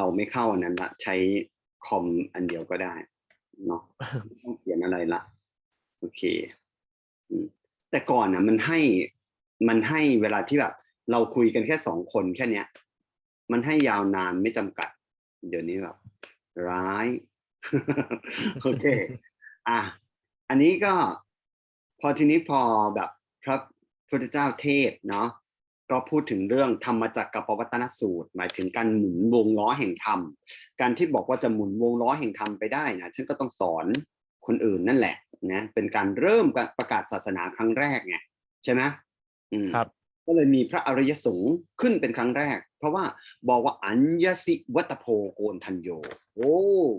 เราไม่เข้าอันนั้นละใช้คอมอันเดียวก็ได้เนาะไม่ต้องเขียนอะไรละโอเคอืมแต่ก่อนนะมันให้มันให้เวลาที่แบบ เราคุยกันแค่สองคนแค่เนี้ย มันให้ยาวนานไม่จำกัด เดี๋ยวนี้แบบ ร้ายโอเค อะอันนี้ก็พอทีนี้พอแบบพระพุทธเจ้าเทศน์เนาะ ก็พูดถึงเรื่องธรรมจักรกับปวัตนสูตร หมายถึงการหมุนวงล้อแห่งธรรม การที่บอกว่าจะหมุนวงล้อแห่งธรรมไปได้นะฉันก็ต้องสอนคนอื่นนั่นแหละนะเป็นการเริ่มการประกาศศาสนาครั้งแรกไงใช่ไหมอืมครับ ก็เลยมีพระอริยสงฆ์ขึ้นเป็นครั้งแรก เพราะว่าบอกว่าอัญญสิวัตโพโกนทัญโย โอ้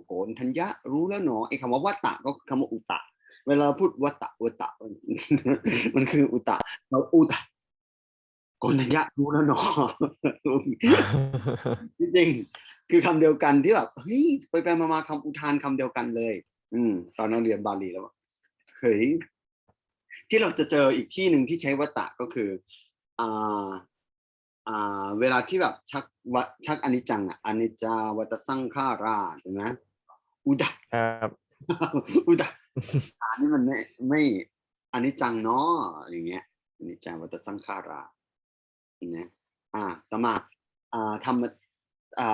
โกนทัญญะรู้แล้วเนาะไอ้คำว่าวัตตะก็คือคำว่าอุตะ เวลาเราพูดวัตตะวัตตะมันคืออุตะเราอุตะโกนทัญญะรู้แล้วเนาะจริงๆคือคำเดียวกันที่แบบเฮ้ยไปไปมามาคำอุทานคำเดียวกันเลย อืม ตอนเราเรียนบาลีแล้วอะเฮ้ยที่เราจะเจออีกที่หนึ่งที่ใช้วัตตะก็คืออ่าอ่า เวลาที่แบบชักวะชักอนิจจังอะอนิจจาวัตสังขาราใช่ไหมอุดะครับอุดะอันนี้มันไม่ไม่อนิจจังเนาะอย่างเงี้ยอนิจจาวัตสังขารา นะอ่าต่อมาอ่าธรรมอ่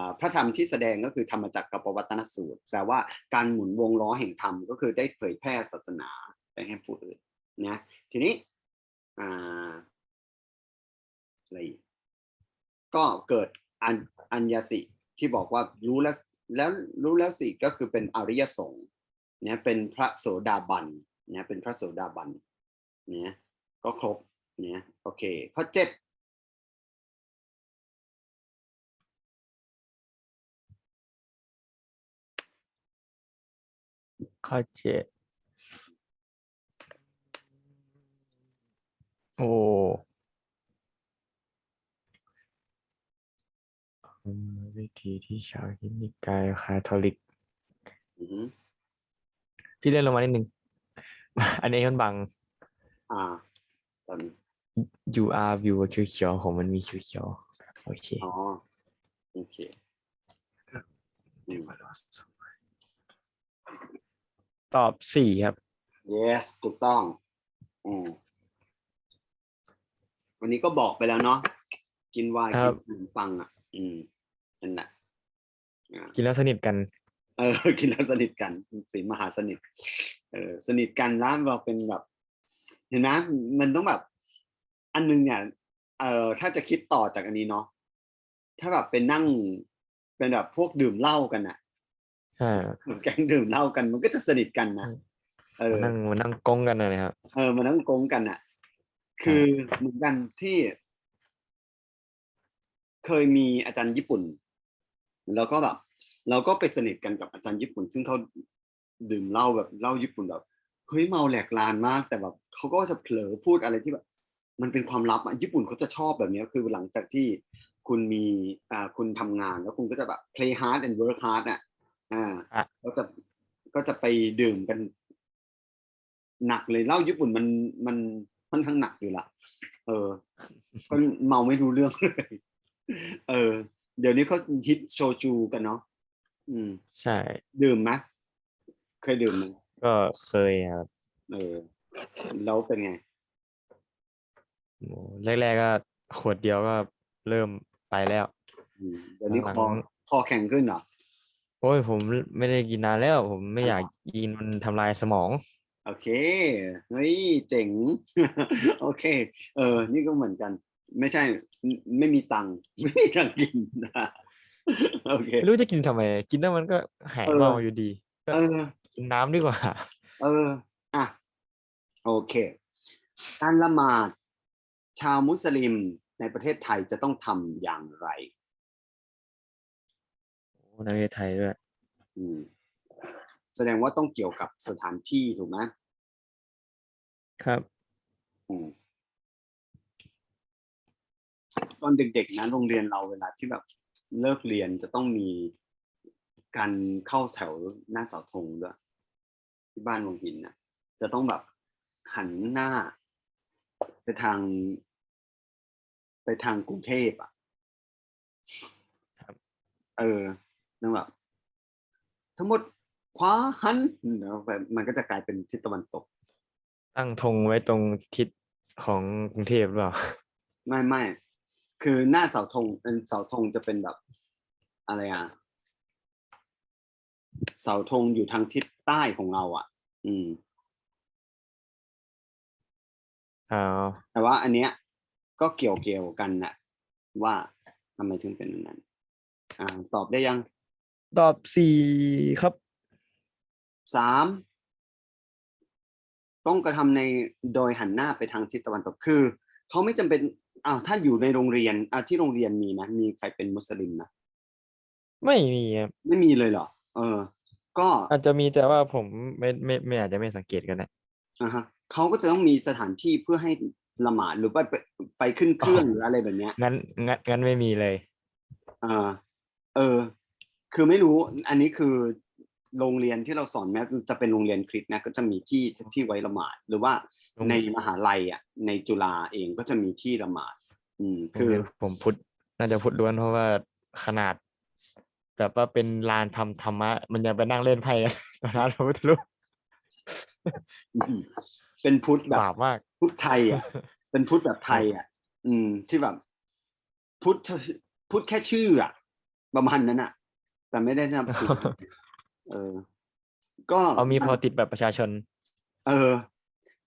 าพระธรรมที่แสดงก็คือธรรมจักรกับปวัตนสูตรแปลว่าการหมุนวงล้อแห่งธรรมก็คือได้เผยแพร่ศาสนาไปให้ผู้อื่นนะทีนี้อ่าอะไรอีกก็เกิดอัญอัญญสิที่บอกว่ารู้แล้วแล้วรู้แล้วสิก็คือเป็นอริยสงฆ์เนี่ยเป็นพระโสดาบันเนี่ยเป็นพระโสดาบันเนี่ยก็ครบ เนี่ยโอเค ข้อเจ็ดข้อเจ็ดโอ้อืมวิธีที่ชาวคริสต์นิกายคาทอลิก อือหือพี่เลื่อนลงมานิดนึง อันนี้มันบัง อ่าตอน UR view เขียวๆของมันมีเขียวๆโอเค อ๋อโอเคอืมตอบสี่ครับ yes ถูกต้องอืมวันนี้ก็บอกไปแล้วเนาะกินไวน์ครักิบ นขนมปังอะ อืมนั่นแหละอ่า กินแล้วสนิทกัน เออ กินแล้วสนิทกันสีมหาสนิท เออ สนิทกันแล้วเราเป็นแบบ เห็นไหมมันต้องแบบ อันนึงเนี่ยเออถ้าจะคิดต่อจากอันนี้เนาะถ้าแบบเป็นนั่งเป็นแบบพวกดื่มเหล้ากันอะใช่เหมือนแก๊งดื่มเหล้ากัน มันก็จะสนิทกันนะอืมเออมานั่งมานั่งกงกันเลยนะครับเออมันต้องโกงกันอะคือเหมือนกันที่ เคยมีอาจารย์ญี่ปุ่น แล้วก็แบบ เราก็ไปสนิทกันกับอาจารย์ญี่ปุ่น ซึ่งเขาดื่มเหล้าแบบเหล้าญี่ปุ่นแบบเฮ้ยเมาแหลกลานมาก แต่แบบเขาก็จะเผลอพูดอะไรที่แบบ มันเป็นความลับอะญี่ปุ่นเขาจะชอบแบบเนี้ยคือหลังจากที่คุณมีอ่าคุณทำงานแล้วคุณก็จะแบบ play hard and work hard อะอ่าอะก็จะก็จะไปดื่มกันหนักเลยเหล้าญี่ปุ่นมันมันค่อนข้างหนักอยู่ละเออ ก็เมาไม่รู้เรื่องเลยเออ เดี๋ยวนี้เขาฮิตโชจูกันเนาะอืม ใช่ ดื่มไหมเคยดื่มไหมก็เคยครับเออแล้วเป็นไง โอ้แรกๆก็ขวดเดียวก็เริ่มไปแล้ว อืมเดี๋ยวนี้หลัคงอๆคอแข็งขึ้นเหรอ โอ้ยผมไม่ได้กินนานแล้ว ผมไม่อยากกินมันทำลายสมอง โอเค เฮ้ย เจ๋ง โอเค เออ นี่ก็เหมือนกัน ไม่ใช่ไม่ไม่มีตังค์ ไม่มีตังค์กินนะโอเค ไม่รู้จะกินทำไม กินแล้วมันก็หายเออ เมาอยู่ดีก็เออ กินน้ำดีกว่า เออ อะ โอเค การละหมาด ชาวมุสลิมในประเทศไทยจะต้องทำอย่างไรโอ้ในประเทศไทยด้วยอืมแสดงว่าต้องเกี่ยวกับสถานที่ถูกไหมครับอืมตอนเด็กๆนะโรงเรียนเราเวลาที่แบบเลิกเรียนจะต้องมีการเข้าแถวหน้าเสาธงด้วยที่บ้านวงหินนะจะต้องแบบหันหน้าไปทาง ไปทางกรุงเทพอะครับเออนั่นแบบทั้งหมดขวาหันแล้วแบบมันก็จะกลายเป็นทิศตะวันตก ตั้งธงไว้ตรงทิศของกรุงเทพหรือเปล่า ไม่ไม่คือหน้าเสาธงเออเสาธงจะเป็นแบบ อะไรอะเสาธงอยู่ทางทิศใต้ของเรา อะ อืมอ๋อแต่ว่าอันเนี้ย ก็เกี่ยวเกี่ยวกันนะว่าทำไมถึงเป็นอย่างนั้น อ่า ตอบได้ยัง ตอบสี่ครับสามต้องกระทำในโดยหันหน้าไปทางทิศตะวันตกคือเขาไม่จำเป็นอ้าวถ้าอยู่ในโรงเรียนอ่าที่โรงเรียนมีไหมมีใครเป็นมุสลิมนะไม่มีครับไม่มีเลยเหรอเออ ก็อาจจะมีแต่ว่าผมไม่ไม่ไม่อาจจะไม่สังเกตกันนะอ่าฮะเขาก็จะต้องมีสถานที่เพื่อให้ ละหมาดหรือว่าไปไปขึ้นเครื่องอ๋อหรืออะไรแบบเนี้ยงั้นงั้นงั้นไม่มีเลย อ่าเออ คือไม่รู้ อันนี้คือโรงเรียนที่เราสอนแม้จะเป็นโรงเรียนคริสต์นะก็จะมีที่ที่ไว้ละหมาด หรือว่าโรงในมหาลัยอะ ในจุฬาเองก็จะมีที่ละหมาด อืมโรงคือเรียนผมพุทธน่าจะพุทธล้วนเพราะว่าขนาดแบบว่าเป็นลานทำธรรมะ มันยังไปนั่งเล่นไพ่กันตอนนั้นพระพุทธรูปอืม เป็นพุทธแบบบาปมาก พุทธไทยอะ เป็นพุทธแบบไทยอะ อืม ที่แบบ พุทธพุทธแค่ชื่ออะ ประมาณนั้นอะ แต่ไม่ได้นับถือเออ ก็เอามีพอติดแบบประชาชน เออ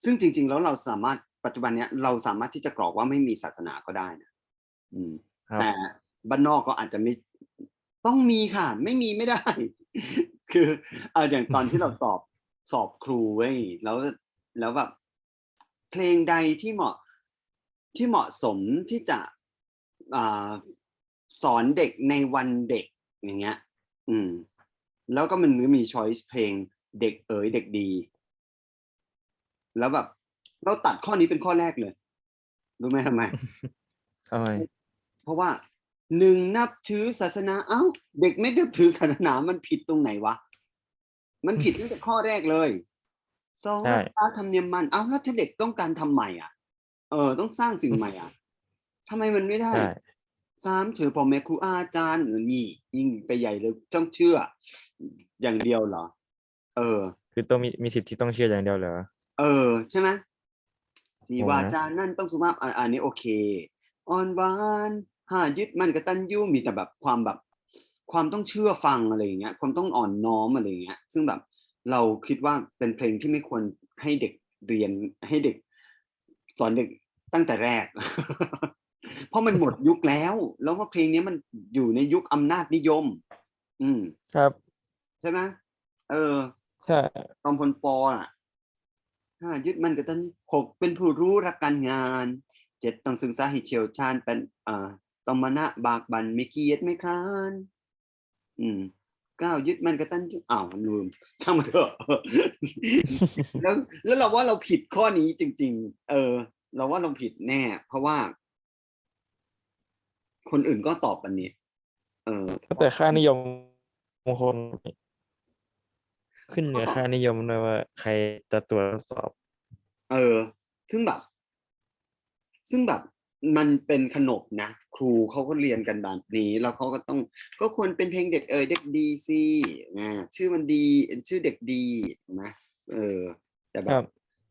ซึ่งจริง ๆ แล้วเราสามารถปัจจุบันเนี้ยเราสามารถที่จะกรอกว่าไม่มีศาสนาก็ได้นะอืมครับแต่บ้านนอกก็อาจจะไม่ต้องมีค่ะ ไม่มีไม่ได้ คือ เอออย่างตอนที่เราสอบสอบครูเว้ยแล้ว แล้วแบบเพลงใดที่เหมาะที่เหมาะสมที่จะอ่าสอนเด็กในวันเด็กอย่างเงี้ย อืม แล้วก็มันมีช้อยส์เพลงเด็กเอ๋ยเด็กดี แล้วแบบ เราตัดข้อนี้เป็นข้อแรกเลย รู้ไหมทำไมเอาไงเพราะว่าหนึ่งนับถือศาสนา เอ้า เด็กไม่นับถือศาสนามันผิดตรงไหนวะ มันผิดตั้งแต่ข้อแรกเลย สองใช่วัฒนธรรมเนียมมันเอ้าแล้วถ้าเด็กต้องการทำใหม่อะ เออ ต้องสร้างสิ่งใหม่อะทำไมมันไม่ได้ใช่สามเฉยพ่อแม่ครูอาจารย์นี่ยิ่งไปใหญ่เลยต้องเชื่อ อย่างเดียวเหรอ เออ คือต้องมีมีสิทธิ์ที่ต้องเชื่ออย่างเดียวเหรอเออ ใช่ไหมสีโอ้นะวาจานั่นต้องสุภาพอะอันนี้โอเคอ่อนหวานหายึดมันกตัญญูมีแต่แบบความแบบ ความต้องเชื่อฟังอะไรอย่างเงี้ย ความต้องอ่อนน้อมอะไรอย่างเงี้ย ซึ่งแบบ เราคิดว่าเป็นเพลงที่ไม่ควรให้เด็กเรียนให้เด็ก สอนเด็กตั้งแต่แรก เพราะมันหมดยุคแล้ว แล้วว่าเพลงนี้มันอยู่ในยุคอำนาจนิยม อืม ครับ ใช่ไหมเออใช่ตอมพลปออะห้ายึดมันกับตันหกเป็นผู้รู้รักการงานเจ็ดต้องศึกษาให้เชี่ยวชาญเป็นอ่าต้องมานะบากบันไม่เกียจไม่คร้าน อืม เก้ายึดมันกับตันยูอ้าวลืมช่างมันเถอะแล้วแล้วเราว่าเราผิดข้อนี้จริง ๆ เออ เราว่าเราผิดแน่ เพราะว่า คนอื่นก็ตอบอันนี้ เออแต่ค่านิยมบางคนขึ้นเหนือข้อสอบค่านิยมด้วยว่า ใครจะตรวจสอบ เออ ซึ่งแบบ ซึ่งแบบ มันเป็นขนบนะ ครูเขาก็เรียนกันแบบนี้ แล้วเขาก็ต้องก็ควรเป็นเพลงเด็กเออเด็กดีสินะชื่อมันดีชื่อเด็กดีถูกไหมเออ แต่แบครับ บ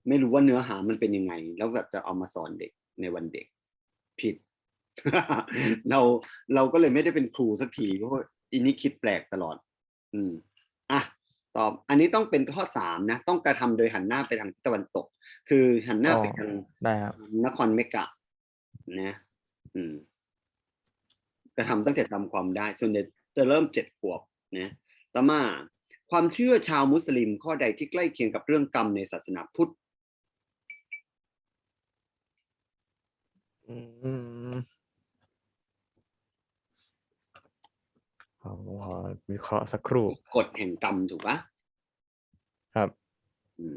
ไม่รู้ว่าเนื้อหามันเป็นยังไง แล้วแบบจะเอามาสอนเด็กในวันเด็ก ผิด เราเราก็เลยไม่ได้เป็นครูสักทีเพราะว่าอินี่คิดแปลกตลอด อืมอะตอบอันนี้ต้องเป็นข้อสามนะ ต้องกระทำโดยหันหน้าไปทางทิศตะวันตก คือหันหน้าไปอ๋อทาง ได้ครับ นครเมกะ นะอืมกระทำตั้งแต่จำความได้ ส่วนใหญ่จะเริ่มเจ็ดขวบนะต่อมาความเชื่อชาวมุสลิมข้อใดที่ใกล้เคียงกับเรื่องกรรมในศาสนาพุทธอืมขอขอวิเคราะห์สักครู่ กฎแห่งกรรมถูกปะครับ อืม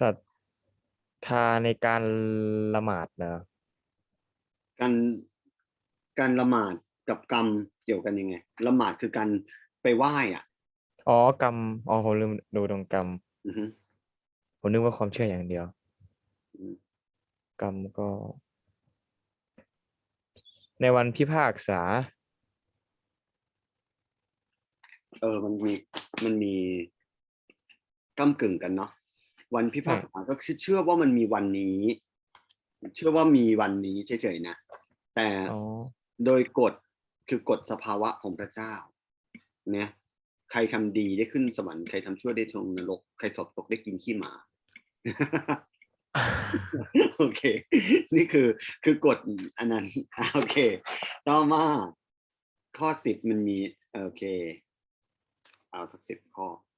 ศรัทธาในการละหมาดนะการการละหมาดกับกรรมเกี่ยวกันยังไงละหมาดคือการไปไหว้อะอ๋อกรรมอ๋อผมลืมดูตรงกรรมอือฮึผมนึกว่าความเชื่ออย่างเดียว อืมกรรมก็ ในวันพิพากษา เออ มันมีมันมีก้ากึ่งกันเนาะ วันพิพากษาก็คือเชื่อว่ามันมีวันนี้ เชื่อว่ามีวันนี้เฉยๆนะ แต่อ๋อโดยกฎคือกฎสภาวะของพระเจ้าเนี่ยใครทำดีได้ขึ้นสวรรค์ใครทำชั่วได้ลงนรกใครสอบตกได้กินขี้หมาโอเค นี่คือคือกฎอันนั้นอะโอเค ต่อมาข้อสิบมันมี โอเค เอาสักสิบข้ออืม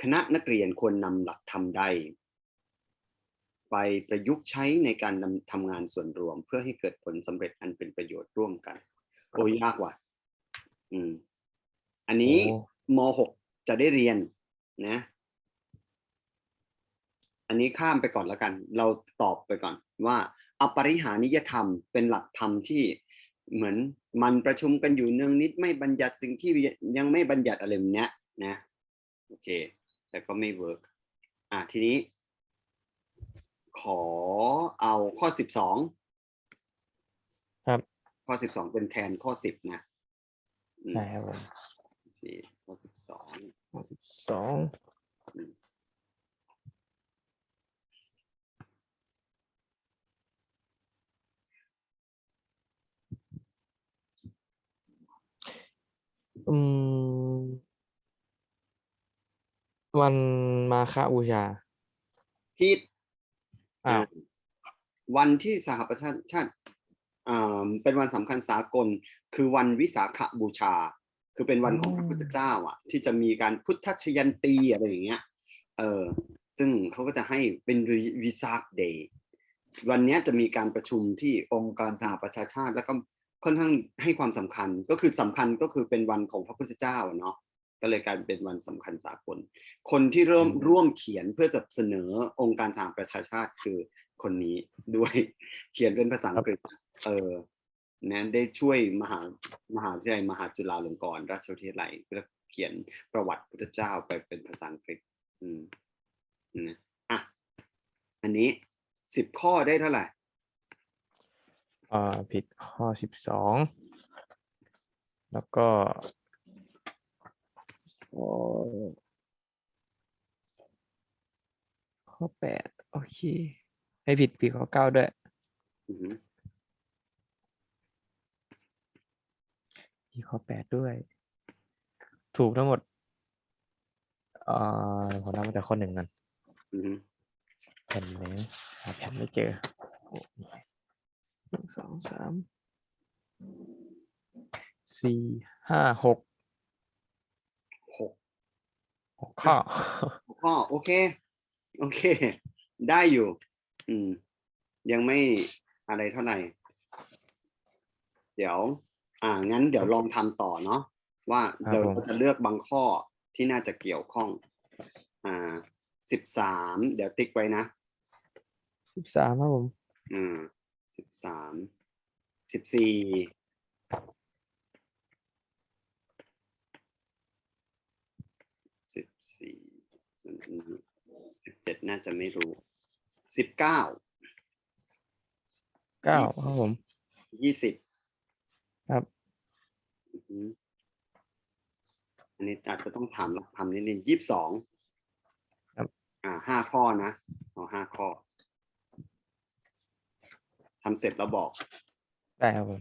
คณะนักเรียนควรนำหลักธรรมใด ไปประยุกต์ใช้ในการดำทำงานส่วนรวม เพื่อให้เกิดผลสำเร็จอันเป็นประโยชน์ร่วมกัน โอ้ยยากว่ะอืม อันนี้โอ้มหกจะได้เรียนนะ อันนี้ข้ามไปก่อนแล้วกัน เราตอบไปก่อน ว่าอปริหานิยธรรมเป็นหลักธรรมที่เหมือนมันประชุมกันอยู่เนืองนิดไม่บัญญัติสิ่งที่ยังไม่บัญญัติอะไรแบบเนี้ยนะ โอเค แต่ก็ไม่เวิร์กอะทีนี้ ขอเอาข้อสิบสองครับ ข้อสิบสองเป็นแทนข้อสิบนะอืมใช่ครับผมโอเคข้อสิบสองข้อสิบสองอืม วันมาฆบูชาพีทอ้าววันที่สหประชาชาติอ่าเป็นวันสำคัญสากล คือวันวิสาขบูชา คือเป็นวันของพระพุทธเจ้าอะ ที่จะมีการพุทธชยันตีอะไรอย่างเงี้ย เออซึ่งเขาก็จะให้เป็นวิสาขเดย์วันเนี้ยจะมีการประชุมที่องค์การสหประชาชาติ แล้วก็ค่อนข้างให้ความสำคัญก็คือสำคัญก็คือเป็นวันของพระพุทธเจ้าอะเนาะ ก็เลยกลายเป็นวันสำคัญสากล คนที่เริ่มอืมร่วมเขียนเพื่อจะเสนอองค์การสหประชาชาติคือคนนี้ด้วยเขียนเป็นภาษาอังกฤษเออนะได้ช่วยมหามหาวิทยาลัยมหาจุฬาลงกรณราชวิทยาลัยเพื่อเขียนประวัติพุทธเจ้าไปเป็นภาษาอังกฤษ อืมนะอะอันนี้สิบข้อได้เท่าไหร่อ่าผิดข้อสิบสองแล้วก็ ข้อข้อแปดโอเคให้ผิดผิดข้อเก้าด้วยอือหือผิดข้อแปดด้วย ถูกทั้งหมดอ่าผมนับมาแต่ข้อหนึ่งกันอือหือแผ่นไหนหาแผ่นไม่เจอโอ้นี่ไงหนึ่งสองสามสี่ห้าหกหก หกข้อข้อโอเค โอเค ได้อยู่ อืม ยังไม่อะไรเท่าไหร่ เดี๋ยว อ่า งั้นเดี๋ยวลองทำต่อเนาะว่าครับเดี๋ยวผมเราจะเลือกบางข้อที่น่าจะเกี่ยวข้อง อ่าสิบสามเดี๋ยวติ๊กไว้นะสิบสามครับผม อืมสิบสามสิบสี่สิบสี่ ส่วนนี้สิบเจ็ดน่าจะไม่รู้สิบเก้าเก้าครับผมยี่สิบครับอือหืออันนี้อาจจะต้องถามหลักทำนิดนึงยี่สิบสองครับ อ่าห้าข้อนะเอาห้าข้อทำเสร็จแล้วบอก ได้ครับผม